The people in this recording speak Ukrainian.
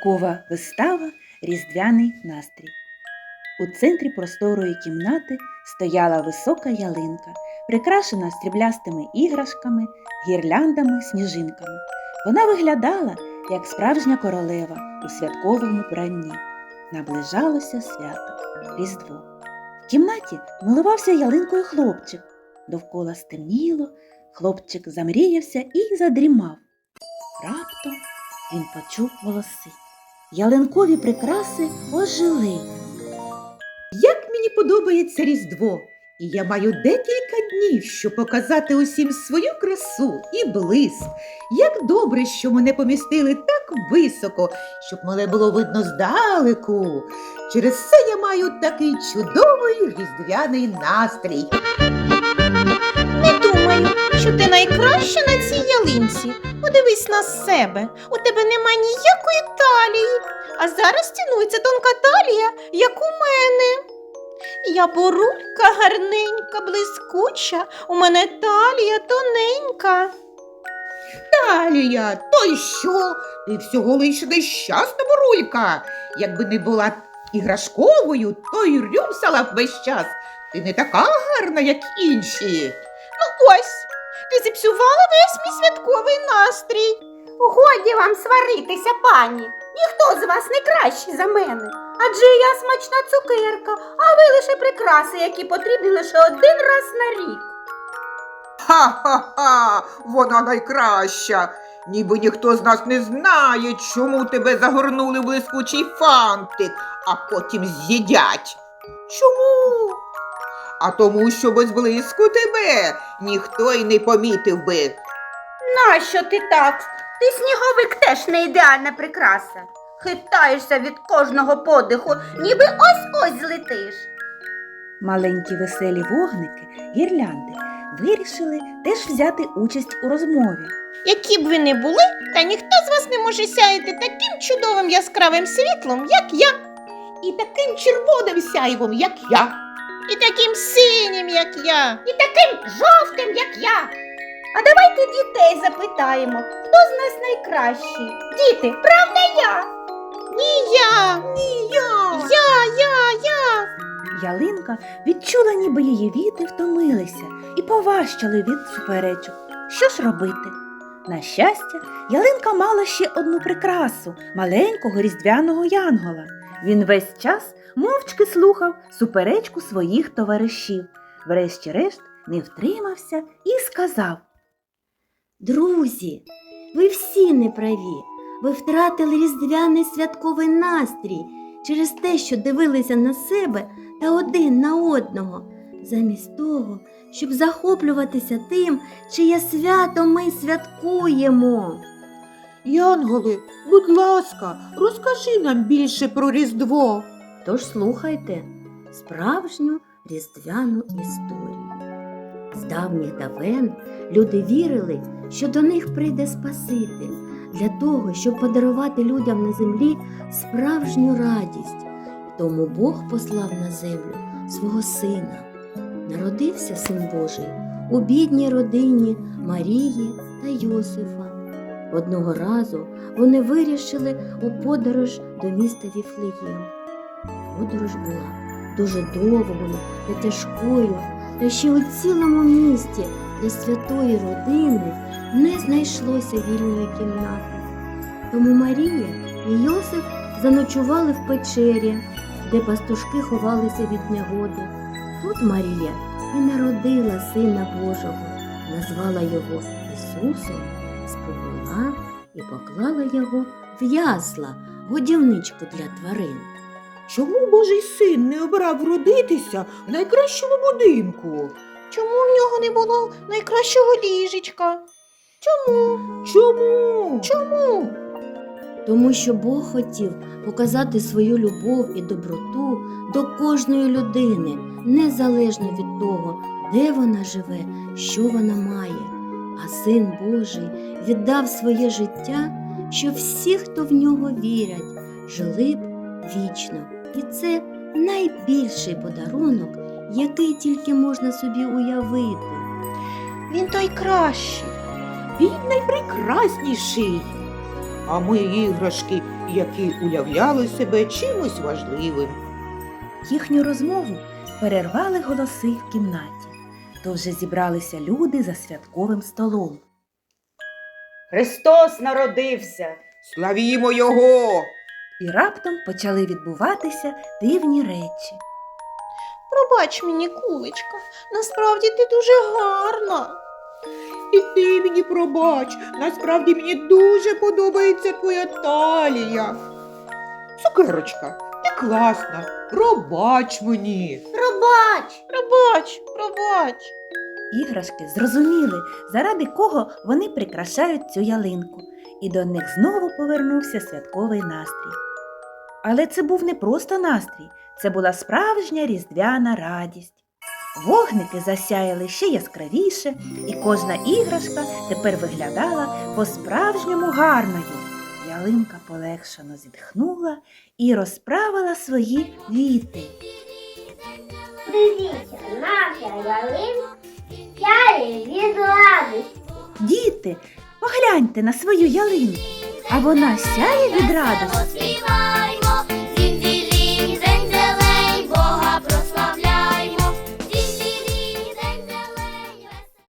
Святкова вистава Різдвяний настрій. У центрі просторої кімнати стояла висока ялинка, прикрашена стріблястими іграшками, гірляндами, сніжинками. Вона виглядала як справжня королева у святковому вбранні. Наближалося свято Різдво. В кімнаті милувався ялинкою хлопчик. Довкола стемніло, хлопчик замріявся і задрімав. Раптом він почув голоси. Ялинкові прикраси ожили. Як мені подобається Різдво, і я маю декілька днів, щоб показати усім свою красу і блиск. Як добре, що мене помістили так високо, щоб мене було видно здалеку. Через це я маю такий чудовий різдвяний настрій. Не думаю, що ти найкраща на цій ялинці. Подивись на себе. У тебе нема ніякої талії. А зараз цінується тонка талія, як у мене. Я бурулька гарненька, блискуча, у мене талія тоненька. Талія, то й що? Ти всього лише нещасна бурулька. Якби не була іграшковою, то й рюмсала б весь час. Ти не така гарна, як інші. Ну ось, ти зіпсувала весь мій святковий настрій. Годі вам сваритися, пані. Ніхто з вас не кращий за мене. Адже я смачна цукерка, а ви лише прикраси, які потрібні лише один раз на рік. Ха-ха-ха, вона найкраща. Ніби ніхто з нас не знає, чому тебе загорнули в блискучий фантик, а потім з'їдять. Чому? А тому, що без блиску тебе ніхто й не помітив би. Нащо ти так? Ти сніговик теж не ідеальна прикраса. Хитаєшся від кожного подиху, ніби ось-ось злетиш. Маленькі веселі вогники, гірлянди вирішили теж взяти участь у розмові. Які б ви не були, та ніхто з вас не може сяяти таким чудовим яскравим світлом, як я, І таким червоним сяйвом, як я. і таким синім, як я. І таким жовтим, як я. Дітей запитаємо, хто з нас найкращий? Діти, правда я? Ні я, Ні, я. я, я, я. Ялинка відчула, ніби її віти втомилися і поважчали від суперечок. Що ж робити? На щастя, ялинка мала ще одну прикрасу маленького різдвяного янгола. Він весь час мовчки слухав суперечку своїх товаришів. Врешті-решт не втримався і сказав. Друзі, ви всі неправі. Ви втратили різдвяний святковий настрій через те, що дивилися на себе та один на одного, замість того, щоб захоплюватися тим, чиє свято ми святкуємо. Янголи, будь ласка, розкажи нам більше про Різдво. Тож слухайте справжню різдвяну історію. З давніх давен люди вірили, що до них прийде Спаситель для того, щоб подарувати людям на землі справжню радість. Тому Бог послав на землю свого сина. Народився син Божий у бідній родині Марії та Йосифа. Одного разу вони вирішили у подорож до міста Віфлеєм. Подорож була дуже довгою та тяжкою, та ще у цілому місті для святої родини не знайшлося вільної кімнати. Тому Марія і Йосиф заночували в печері, де пастушки ховалися від негоди. Тут Марія і народила Сина Божого, назвала його Ісусом, сповела і поклала його в ясла, годівничку для тварин. Чому Божий син не обрав родитися в найкращому будинку? Чому в нього не було найкращого ліжечка? Чому? Чому? Чому? Тому що Бог хотів показати свою любов і доброту до кожної людини, незалежно від того, де вона живе, що вона має. А Син Божий віддав своє життя, щоб всі, хто в нього вірять, жили б вічно. І це найбільший подарунок, який тільки можна собі уявити. Він той кращий. Він найпрекрасніший. а ми іграшки, які уявляли себе чимось важливим. Їхню розмову перервали голоси в кімнаті. То вже зібралися люди за святковим столом. Христос народився. Славімо його! І раптом почали відбуватися дивні речі. Пробач мені, кулечка, насправді ти дуже гарна. І ти мені пробач, насправді мені дуже подобається твоя талія. Цукерочка, ти класна, пробач мені. Пробач! Пробач, пробач. Іграшки зрозуміли, заради кого вони прикрашають цю ялинку, і до них знову повернувся святковий настрій. Але це був не просто настрій, це була справжня різдвяна радість. Вогники засяяли ще яскравіше, і кожна іграшка тепер виглядала по-справжньому гарною. Ялинка полегшено зітхнула і розправила свої віти. Дивіться, наша ялинка сяє від радості. Діти, погляньте на свою ялинку, а вона сяє від радості.